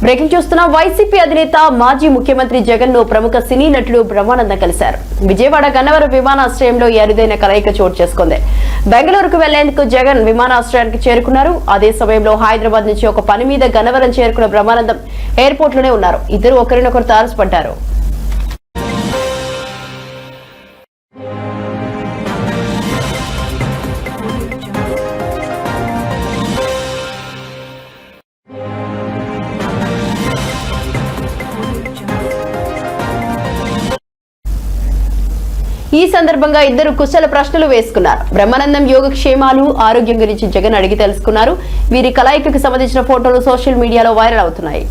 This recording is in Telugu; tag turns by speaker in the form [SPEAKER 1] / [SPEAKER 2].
[SPEAKER 1] బ్రేకింగ్ చూస్తున్న వైసీపీ అధినేత మాజీ ముఖ్యమంత్రి జగన్ను ప్రముఖ సినీ నటుడు బ్రహ్మానందం కలిశారు. విజయవాడ గన్నవరం విమానాశ్రయంలో ఈ అరుదైన కలయిక చోటు చేసుకుంది. బెంగళూరుకు వెళ్ళేందుకు జగన్ విమానాశ్రయానికి చేరుకున్నారు. అదే సమయంలో హైదరాబాద్ నుంచి ఒక పని మీద గన్నవరం చేరుకున్న బ్రహ్మానందం ఎయిర్పోర్ట్లోనే ఉన్నారు. ఇద్దరు ఒకరినొకరు తారసపడ్డారు. ఈ సందర్భంగా ఇద్దరు కుశల ప్రశ్నలు వేసుకున్నారు. బ్రహ్మానందం యోగక్షేమాలు ఆరోగ్యం గురించి జగన్ అడిగి తెలుసుకున్నారు. వీరి కలయికకు సంబంధించిన ఫోటోలు సోషల్ మీడియాలో వైరల్ అవుతున్నాయి.